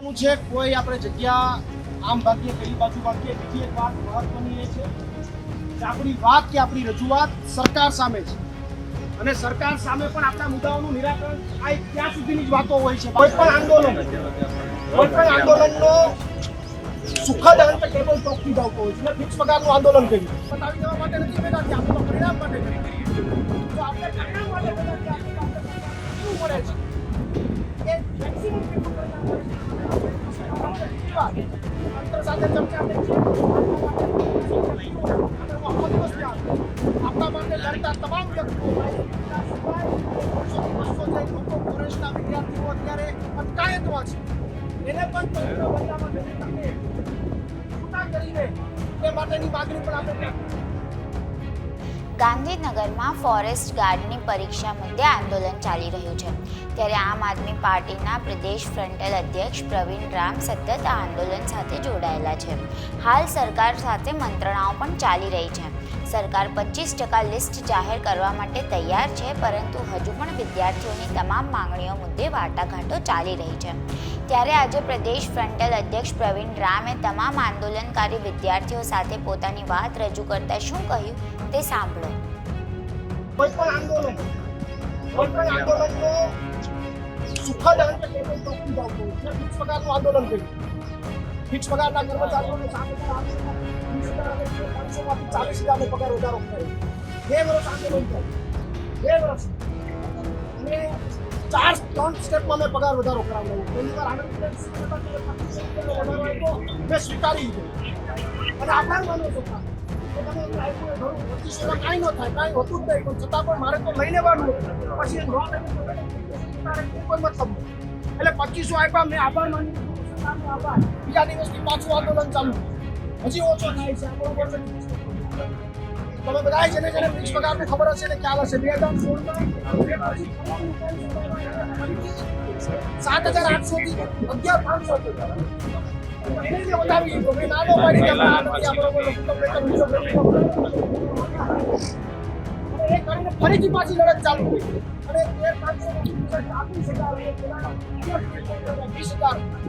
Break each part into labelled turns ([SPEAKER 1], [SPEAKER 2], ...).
[SPEAKER 1] છે. કોઈ આપણે જગ્યા આમ ભાગીએ, પેલી બાજુ ભાગીએ, બીજી એક વાત મહત્વની એ છે કે આપણી વાત કે આપણી રજૂઆત સરકાર સામે છે. અને સરકાર સામે પણ આપણા મુદ્દાઓનું નિરાકરણ થાય ત્યાં સુધીની જ વાતો હોય છે. કોઈ પણ આંદોલન, કોઈ પણ આંદોલનનો સુખદ અંત ટેબલ ટોપથી જ હોય છે. ફિક્સ પગારનું આંદોલન કર્યું બતાવી દેવા માટે નથી બેઠા કે આપણે પરિણામ માટે કરીએ. તો આપણે પરિણામ માટે બેઠા આપણે શું મળે છે? એ maximum આપણા માટે લડતા તમામ વ્યક્તિઓ લોકો ફોરેસ્ટના વિદ્યાર્થીઓ અત્યારે અટકાયતમાં છે એને પણ તંત્ર બદલામાં છૂટા કરીને એ માટેની માગણી પણ આપણે
[SPEAKER 2] ગાંધીનગરમાં ફોરેસ્ટ ગાર્ડની પરીક્ષા મુદ્દે આંદોલન ચાલી રહ્યું છે. ત્યારે આમ આદમી પાર્ટીના પ્રદેશ ફ્રન્ટલ અધ્યક્ષ પ્રવીણ રામ સતત આ આંદોલન સાથે જોડાયેલા છે. હાલ સરકાર સાથે મંત્રણાઓ પણ ચાલી રહી છે. સરકાર પચીસ ટકા લિસ્ટ જાહેર કરવા માટે તૈયાર છે, પરંતુ હજુ પણ વિદ્યાર્થીઓની તમામ માંગણીઓ મુદ્દે વાટાઘાટો ચાલી રહી છે. ત્યારે આજે પ્રદેશ ફ્રન્ટલ અધ્યક્ષ પ્રવીણ રામે તમામ આંદોલનકારી વિદ્યાર્થીઓ સાથે પોતાની વાત રજૂ કરતા શું કહ્યું તે સાંભળો.
[SPEAKER 1] કોઈ પણ આંદોલન, કોઈ પણ આંદોલનનો સુખદ અંત ફિક્સ પગારનું આંદોલન કર્યું. ફિક્સ પગારના કર્મચારીઓને સામે ચાલીસ હજારનો પગાર વધારો કર્યો બે વર્ષ આંદોલન કર્યું બે વર્ષ અને ચાર ત્રણ સ્ટેપમાં પગાર વધારો કરાવ્યો પહેલી વાર આનંદ મેં સ્વીકારી લીધો અને આભાર કાંઈ ન થાય કાંઈ હોતું જ નહીં પણ છતાં પણ મારે તો લઈ લેવાનું પછી એ ન લેવું તો તારે કોઈ મતલબ એટલે પચીસો આપ્યા, મેં આભાર માની આભાર બીજા દિવસથી પાછું આંદોલન ચાલુ. હજી ઓછો થાય છે આપણો તમે બધા જેને જેને ફિક્સ પગારનું ખબર હશે ને ખ્યાલ હશે. બે હજાર સોળમાં સાત હજાર આઠસો થી અગિયાર પાંચસો મેં નાનો પાડી ફરીથી પાછી લડત ચાલુ હોય અને તે પાંચસો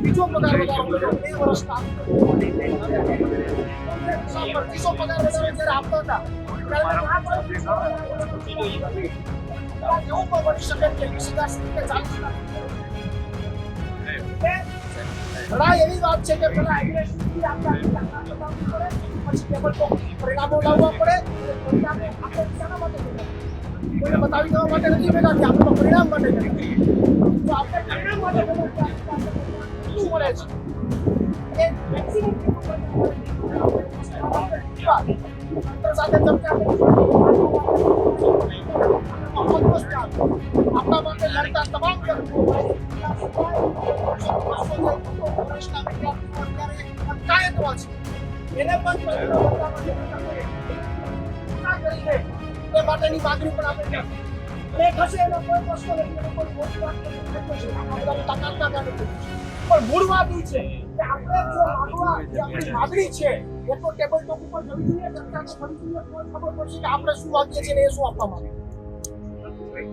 [SPEAKER 1] બીજો પગાર વધારો બે વર્ષના ત્રીસો પગાર વધારો જ્યારે આપતા હતા. એવું બની શકે કે વીસ હજાર સુધી લડાઈ એવી વાત છે કે પરિણામો લાવવા પડે. પરિણામો આપણે માટે? કોઈને બતાવી દેવા માટે નથી ભેગા થયા આપણે પરિણામ માટે ભેગા કરીએ તો આપણે પરિણામ માટે શું મળે છે? સાથે આપણા માટે લડતા તમામ વ્યક્તિઓ એને પણ એ માટેની માગણી પણ આપણે. અને થશે એનો પણ મૂળ વાત છે કે આપણે માગણી છે, એ તો ટેબલ ટોપ ઉપર જવી જોઈએ જોઈએ. આપણે શું માંગીએ છીએ ને એ શું આપવા માંગીએ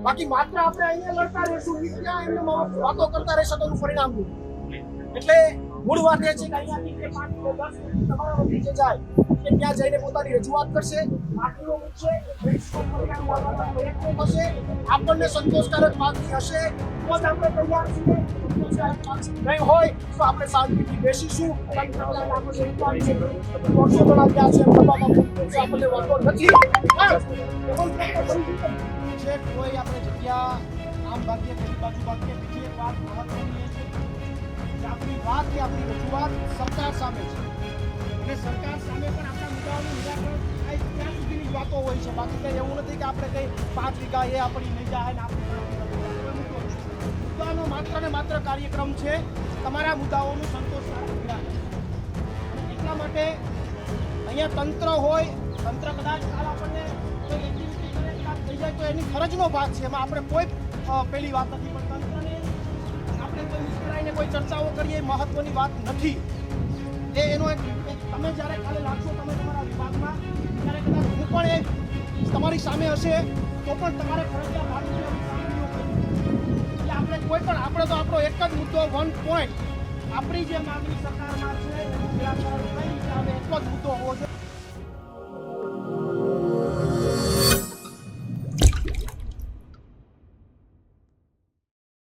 [SPEAKER 1] બાકી માત્ર આપણે અહીંયા લડતા રહેશું ત્યાં એમને વાતો કરતા રહેશે તો પરિણામ નહીં એટલે મૂળ વાત એ છે કે અહીંયાથી કે પાંચ કે દસ મિનિટ તમારા નીચે જાય, કે ત્યાં જઈને પોતાની રજૂઆત કરશે. માટીઓ મૂકશે થશે. આપણને સંતોષકારક માગણી હશે. તો જ આપણે તૈયાર છીએ. નહીં હોય, તો આપણે શાંતિથી બેસીશું. વર્ષો ઘણા થયા છે આપણને વાંધો નથી. જે કોઈ આપણે જગ્યા, આમ ભાગ્ય બીજી બાજુ ભાગ્ય બીજી એક વાત મહત્વની વાત કે આપણી રજૂઆત સરકાર સામે છે. અને સરકાર સામે પણ આપણા મુદ્દાઓનું નિરાકરણ થાય ત્યાં સુધીની જ વાતો હોય છે. બાકી કંઈ એવું નથી કે આપણે કંઈ પાંચ વીઘા એ આપણી નહીં જાય ને આપણે મુદ્દાનો માત્ર ને માત્ર કાર્યક્રમ છે તમારા મુદ્દાઓનું સંતોષકારક નિરાકરણ એટલા માટે અહીંયા તંત્ર હોય, તંત્ર કદાચ કાલ આપણને કોઈ એક્ટિવિટી કરે થઈ જાય તો એની ફરજનો ભાગ છે. એમાં આપણે કોઈ પેલી વાત નથી પણ કોઈ ચર્ચાઓ કરીએ એ મહત્વની વાત નથી. એ એનો એક તમે જ્યારે કાલે લાગશો તમે તમારા વિભાગમાં, ત્યારે કદાચ હું પણ એ તમારી સામે હશે, તો પણ તમારે ફરજિયાત ભાગ. એટલે આપણે કોઈ પણ આપણે તો આપણો એક જ મુદ્દો વન પોઈન્ટ આપણી જે માગણી સરકારમાં છે એટલો જ મુદ્દો હોવો જોઈએ.